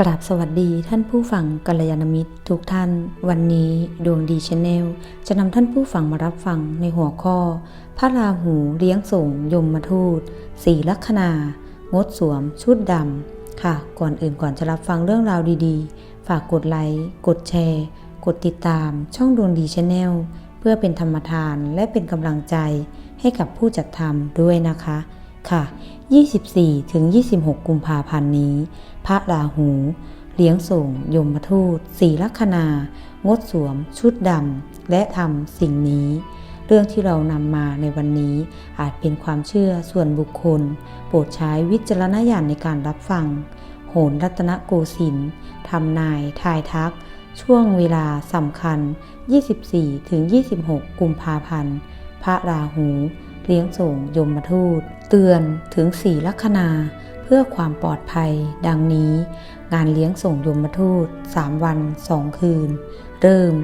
กราบสวัสดีท่านผู้ฟังกัลยาณมิตร ทุกท่าน วันนี้ดวงดีชาแนลจะนำท่านผู้ฟังมารับฟังในหัวข้อ พระราหูเลี้ยงส่งยมมาทูตสีลัคนา งดสวม ชุดดำค่ะ ก่อนอื่นก่อนจะรับฟังเรื่องราวดีๆ ฝากกดไลค์ กดแชร์ กดติดตามช่องดวงดีชาแนลเพื่อเป็นธรรมทานและเป็นกำลังใจให้กับผู้จัดทำด้วยนะคะ ค่ะ 24 ถึง 26 กุมภาพันธ์นี้ พระราหู เลี้ยงส่ง ยมทูตสีลัคนา งดสวม ชุดดำ และทำสิ่งนี้ เรื่องที่เรานำมาในวันนี้อาจเป็นความเชื่อส่วนบุคคล โปรดใช้วิจารณญาณในการรับฟัง โหนรัตนโกสินทร์ทำนาย ทายทัก ช่วงเวลาสำคัญ 24ถึง26 กุมภาพันธ์ พระราหู เลี้ยงส่งยมทูต เตือนถึงสี่ลัคนาเพื่อความปลอดภัย ดังนี้ งานเลี้ยงส่งยมทูต 3 วัน 2 คืน เริ่ม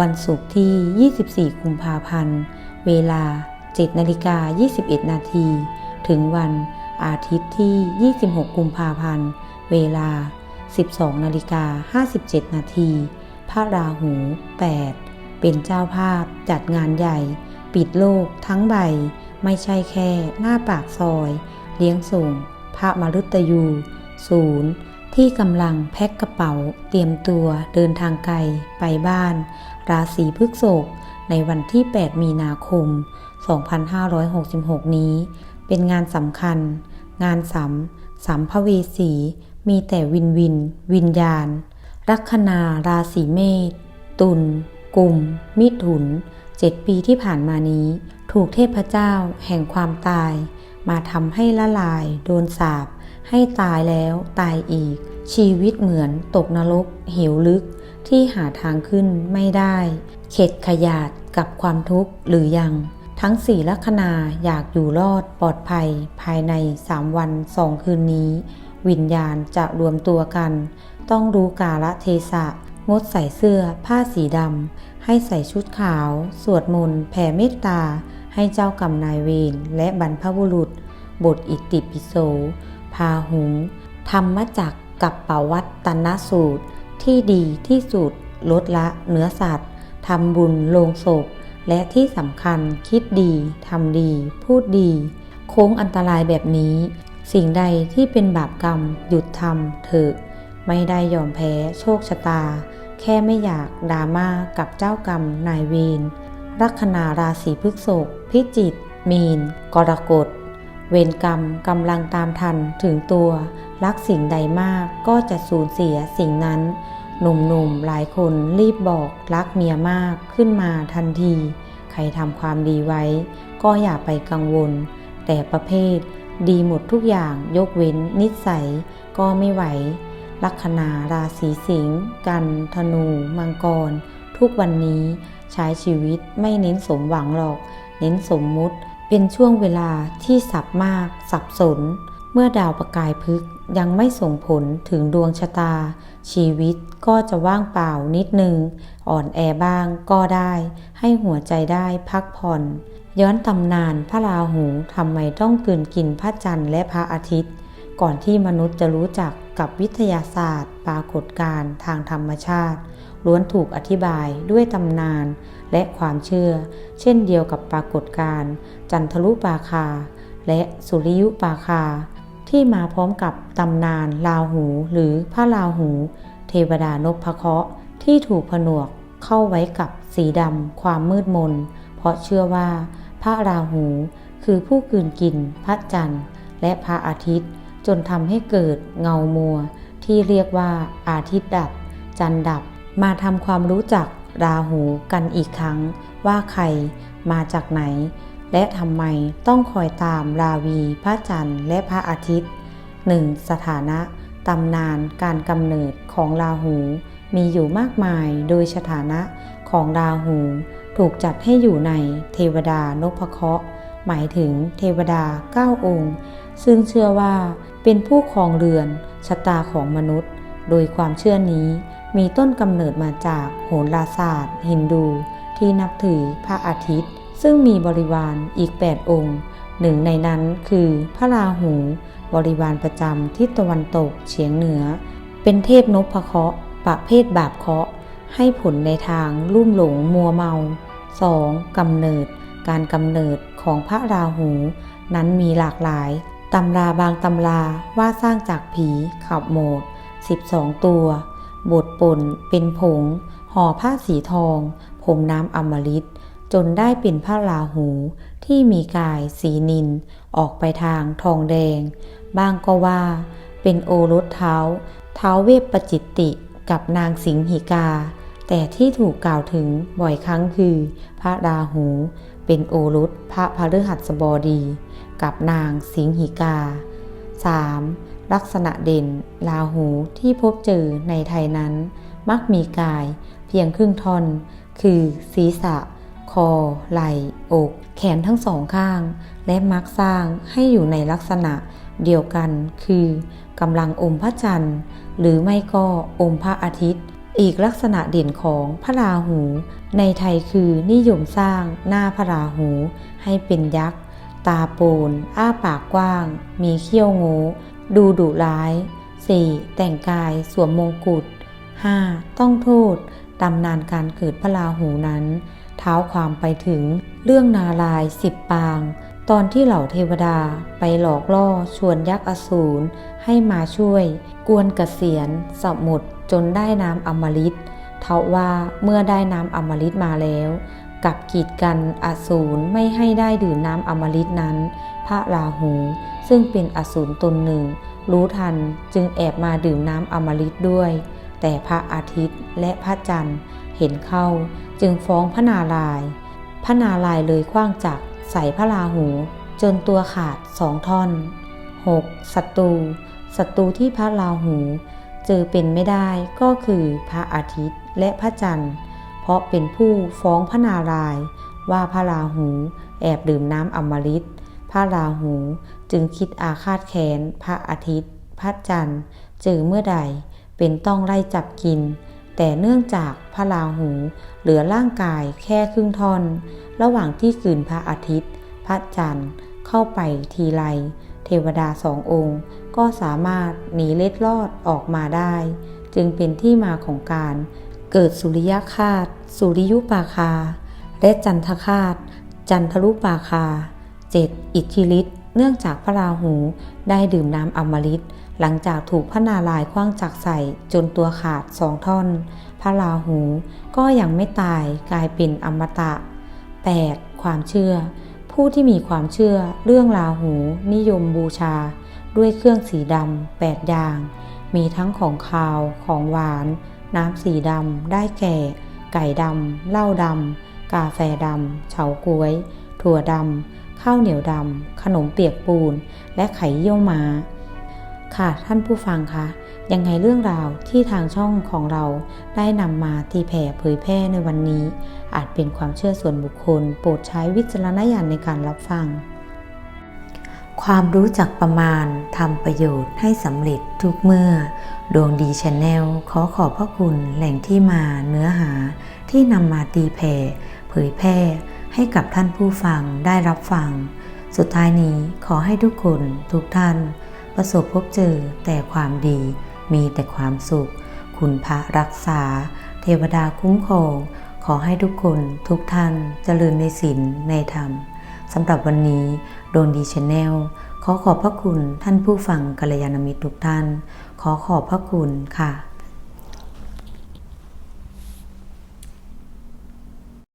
วันศุกร์ที่ 24 กุมภาพันธ์ เวลา 7นาฬิกา21 นาทีถึงวันอาทิตย์ที่ 26 กุมภาพันธ์ เวลา 12นาฬิกา57 นาทีพระราหู 8 เป็นเจ้าภาพจัดงานใหญ่ ปิดโลกทั้งใบ ไม่ใช่แค่หน้าปากซอย เลี้ยงส่ง พระมฤตยู ศูนย์ ที่กำลังแพ็คกระเป๋า เตรียมตัวเดินทางไกลไปบ้าน ราศีพฤษภในวันที่ 8 มีนาคม 2566 นี้ เป็นงานสำคัญ งานสัมสัมภเวสี มีแต่วินวิน วิญญาณ ลัคนาราศีเมษตุลกลุ่ม มิถุน เจ็ดปีที่ผ่านมานี้ ถูกเทพเจ้าแห่งความตาย มาทำให้ละลาย โดนสาปให้ตายแล้วตายอีก ชีวิตเหมือนตกนรกเหวลึกที่หาทางขึ้นไม่ได้ เข็ดขยาดกับความทุกข์หรือยัง ทั้งสี่ลัคนาอยากอยู่รอดปลอดภัย ภายในสามวันสองคืนนี้ วิญญาณจะรวมตัวกัน ต้องรู้กาละเทศะงดใส่เสื้อผ้าสีดำ ให้ใส่ชุดขาว สวดมนต์แผ่เมตตา ให้เจ้ากรรมนายเวรและบรรพบุรุษ บทอิติปิโส พาหุง ธรรมจักกับปวัตตนสูตร ที่ดีที่สุด ลดละเนื้อสัตว์ทำบุญลงศพ และที่สำคัญคิดดีทำดี พูดดี โค้งอันตรายแบบนี้ สิ่งใดที่เป็นบาปกรรม หยุดทำเถอะ ไม่ได้ยอมแพ้โชคชะตา แค่ไม่อยากดราม่ากับเจ้ากรรมนายเวรลัคนาราศีพฤษภพิจิกมีน กรกฎ เวรกรรมกำลังตามทันถึงตัว รักสิ่งใดมากก็จะสูญเสียสิ่งนั้น หนุ่มๆหลายคนรีบบอกรักเมียมากขึ้นมาทันที ใครทำความดีไว้ ก็อย่าไปกังวล แต่ประเภท ดีหมดทุกอย่างยกเว้นนิสัยก็ไม่ไหว ลัคนาราศีสิงห์กัน ธนู มังกร ทุกวันนี้ใช้ชีวิตไม่เน้นสมหวังหรอก เน้นสมมุติ เป็นช่วงเวลาที่สับมาก สับสน เมื่อดาวประกายพฤกยังไม่ส่งผลถึงดวงชะตา ชีวิตก็จะว่างเปล่านิดนึง อ่อนแอบ้างก็ได้ ให้หัวใจได้พักผ่อน ย้อนตำนานพระราหูทำไมต้องกืนกินพระจันทร์และพระอาทิตย์ ก่อนที่มนุษย์จะรู้จักกับวิทยาศาสตร์ ปรากฏการณ์ทางธรรมชาติ ล้วนถูกอธิบายด้วยตำนาน และความเชื่อ เช่นเดียวกับปรากฏการณ์จันทรุปราคา และสุริยุปราคา ที่มาพร้อมกับตำนานลาหูหรือพระลาหู เทวดานพเคราะห์ที่ถูกผนวกเข้าไว้กับสีดำความมืดมน เพราะเชื่อว่า พระราหูคือผู้กืนกินพระจันทร์และพระอาทิตย์ จนทำให้เกิดเงามัว ที่เรียกว่าอาทิตย์ดับ จันดับ มาทำความรู้จักราหูกันอีกครั้ง ว่าใครมาจากไหน และทำไมต้องคอยตามราวีพระจันทร์และพระอาทิตย์ 1. สถานะตำนานการกำเนิดของราหูมีอยู่มากมายโดยสถานะของราหูถูกจัดให้อยู่ในเทวดานพเคราะห์หมายถึงเทวดาเก้าองค์ ซึ่งเชื่อว่าเป็นผู้ครองเรือนชะตาของมนุษย์ โดยความเชื่อนี้มีต้นกำเนิดมาจากโหราศาสตร์ ฮินดู ที่นับถือพระอาทิตย์ ซึ่งมีบริวารอีก 8 องค์ หนึ่งในนั้นคือพระราหู บริวารประจำทิศตะวันตกเฉียงเหนือ เป็นเทพนพเคราะห์ประเภทบาปเคราะห์ให้ผลในทางลุ่มหลงมัวเมา 2. กำเนิด การกำเนิดของพระราหู นั้นมีหลากหลาย ตำราบางตำราว่าสร้างจากผีขับโหมด 12 ตัว บทปนเป็นผง ห่อผ้าสีทอง ผมน้ำอมฤตจนได้เป็นพระราหูที่มีกายสีนิน ออกไปทางทองแดง บ้างก็ว่า เป็นโอรสเท้า เท้าเวปปจิตติกับนางสิงหิกา แต่ที่ถูกกล่าวถึงบ่อยครั้งคือ พระราหู เป็นโอรสพระพฤหัสบดี กับนางสิงหิกา 3. ลักษณะเด่นราหูที่พบเจอในไทยนั้น มักมีกายเพียงครึ่งท่อน คือศีรษะ คอ ไหล่ อก แขนทั้งสองข้าง และมักสร้างให้อยู่ในลักษณะเดียวกัน คือกำลังอมพระจันทร์ หรือไม่ก็อมพระอาทิตย์ อีกลักษณะเด่นของพระราหู ในไทยคือนิยมสร้างหน้าพระราหูให้เป็นยักษ์ ตาโปนอ้าปากกว้าง มีเขี้ยวง่ดูดุร้าย 4. แต่งกายสวมมงกุฎ 5. ต้องโทษตำนานการเกิดพระราหูนั้น เท้าความไปถึงเรื่องนาลายสิบปาง ตอนที่เหล่าเทวดาไปหลอกล่อชวนยักษ์อสูรให้มาช่วย กวนกเกษียนสมุดจนได้น้ำอมฤตเทว่าเมื่อได้น้ำอมฤตมาแล้ว กับกีดกันอสูรไม่ให้ได้ดื่มน้ำอมฤตนั้น พระราหู ซึ่งเป็นอสูรตนหนึ่ง รู้ทันจึงแอบมาดื่มน้ำอมฤตด้วย แต่พระอาทิตย์และพระจันทร์เห็นเข้าจึงฟ้องพระนารายณ์พระนารายณ์เลยคว้างจักใส่พระราหู จนตัวขาดสองท่อน 6. ศัตรูศัตรูที่พระราหู เจอเป็นไม่ได้ก็คือพระอาทิตย์และพระจันทร์ เพราะเป็นผู้ฟ้องพระนารายว่าพระราหูแอบดื่มน้ำอมฤตพระราหูจึงคิดอาฆาตแค้นพระอาทิตย์ พระจันทร์เจอเมื่อใดเป็นต้องไล่จับกิน แต่เนื่องจากพระราหูเหลือร่างกายแค่ครึ่งท่อน ระหว่างที่คืนพระอาทิตย์ พระจันทร์เข้าไปทีไรเทวดาสององค์ ก็สามารถหนีเล็ดลอดออกมาได้ จึงเป็นที่มาของการเกิดสุริยคาต สุริยุปาคา และจันทคาตจันทรุปาคา 7. อิทธิฤทธิ์เนื่องจากพระราหูได้ดื่มน้ำอมฤตหลังจากถูกพระนารายคว้างจักใส่จนตัวขาดสองท่อน พระราหูก็ยังไม่ตายกลายเป็นอมตะ 8. ความเชื่อ ผู้ที่มีความเชื่อเรื่องราหูนิยมบูชา ด้วยเครื่องสีดำแปดอย่าง มีทั้งของคาวของหวาน น้ำสีดำได้แก่ ไก่ดำเหล้าดำกาแฟดำเฉาก๊วย ถั่วดำข้าวเหนียวดำขนมเปียกปูน และไข่เยี่ยวม้า ค่ะท่านผู้ฟังคะยังไงเรื่องราวที่ทางช่องของเราได้นำมาตีแผ่เผยแพร่ในวันนี้ อาจเป็นความเชื่อส่วนบุคคล โปรดใช้วิจารณญาณในการรับฟัง ความรู้จักประมาณทำประโยชน์ให้สำเร็จทุกเมื่อ ดวงดีชาแนลขอขอบพระคุณแหล่งที่มาเนื้อหาที่นำมาตีแผ่เผยแพร่ให้กับท่านผู้ฟังได้รับฟัง สุดท้ายนี้ขอให้ทุกคนทุกท่าน ประสบพบเจอแต่ความดีมีแต่ความสุข คุณพระรักษา เทวดาคุ้มครองขอให้ทุกคนทุกท่านเจริญในศีลในธรรม สำหรับวันนี้โดนดีชแนลขอขอบพระคุณท่านผู้ฟังกัลยาณมิตรทุกท่าน ขอขอบพระคุณค่ะ